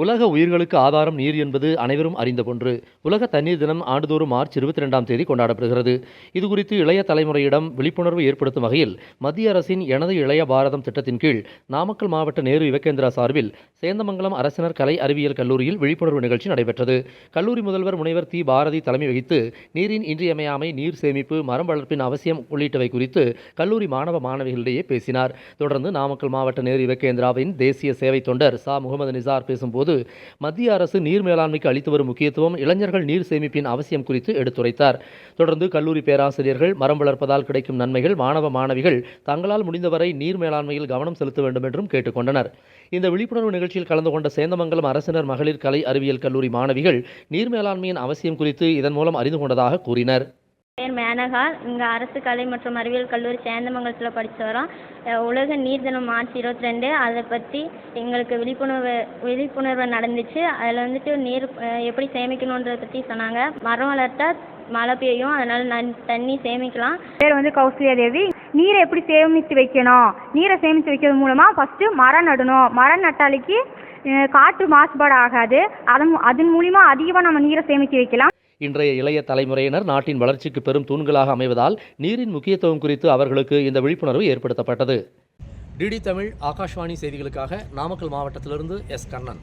உலக உயிர்களுக்கு ஆதாரம் நீர் என்பது அனைவரும் அறிந்த ஒன்று. உலக தண்ணீர் தினம் ஆண்டுதோறும் மார்ச் இருபத்தி ரெண்டாம் தேதி கொண்டாடப்படுகிறது. இதுகுறித்து இளைய தலைமுறையிடம் விழிப்புணர்வு ஏற்படுத்தும் வகையில் மத்திய அரசின் எனது இளைய பாரதம் திட்டத்தின் கீழ் நாமக்கல் மாவட்ட நேரு யுவகேந்திரா சார்பில் சேந்தமங்கலம் அரசினர் கலை அறிவியல் கல்லூரியில் விழிப்புணர்வு நிகழ்ச்சி நடைபெற்றது. கல்லூரி முதல்வர் முனைவர் தி. பாரதி தலைமை வகித்து நீரின் இன்றியமையாமை நீர் சேமிப்பு மரம் வளர்ப்பின் அவசியம் உள்ளிட்டவை குறித்து கல்லூரி மாணவ மாணவிகளிடையே பேசினார். தொடர்ந்து நாமக்கல் மாவட்ட நேரு யுவகேந்திராவின் தேசிய சேவை தொண்டர் சா. முகமது நிசார் பேசும்போது மத்திய அரசு நீர் மேலாண்மைக்கு அளித்து வரும் முக்கியத்துவம் இளைஞர்கள் நீர் சேமிப்பின் அவசியம் குறித்து எடுத்துரைத்தார். தொடர்ந்து கல்லூரி பேராசிரியர்கள் மரம் வளர்ப்பதால் கிடைக்கும் நன்மைகள் மாணவ மாணவிகள் தங்களால் முடிந்தவரை நீர் மேலாண்மையில் கவனம் செலுத்த வேண்டும் என்றும் கேட்டுக்கொண்டனர். இந்த விழிப்புணர்வு நிகழ்ச்சியில் கலந்து கொண்ட சேந்தமங்கலம் அரசினர் மகளிர் கலை அறிவியல் கல்லூரி மாணவிகள் நீர் மேலாண்மையின் அவசியம் குறித்து இதன் மூலம் அறிந்து கொண்டதாக கூறினர். பேர் மேனகா இங்கே அரசு கலை மற்றும் அறிவியல் கல்லூரி சேந்தமங்கலத்தில் படித்து வரோம் உலக நீர் தினம் மார்ச் இருபத்தி ரெண்டு அதை பற்றி எங்களுக்கு விழிப்புணர்வு விழிப்புணர்வு நடந்துச்சு. அதில் வந்துட்டு நீர் எப்படி சேமிக்கணுன்றதை பற்றி சொன்னாங்க. மரம் வளர்த்தா மழை பெய்யும். அதனால் நன் தண்ணி சேமிக்கலாம். பேர் வந்து கௌசல்யா தேவி. நீரை எப்படி சேமித்து வைக்கணும்? நீரை சேமித்து வைக்கிறது மூலமாக ஃபஸ்ட்டு மரம் நடணும். மரம் நட்டாலைக்கு காற்று மாசுபாடு ஆகாது. அதன் அதன் மூலிமா அதிகமாக நம்ம நீரை சேமித்து வைக்கலாம். இன்றைய இளைய தலைமுறையினர் நாட்டின் வளர்ச்சிக்கு பெரும் தூண்களாக அமைவதால் நீரின் முக்கியத்துவம் குறித்து அவர்களுக்கு இந்த விழிப்புணர்வு ஏற்படுத்தப்பட்டது. டிடி தமிழ் ஆகாஷ்வாணி செய்திகளுக்காக நாமக்கல் மாவட்டத்திலிருந்து எஸ் கண்ணன்.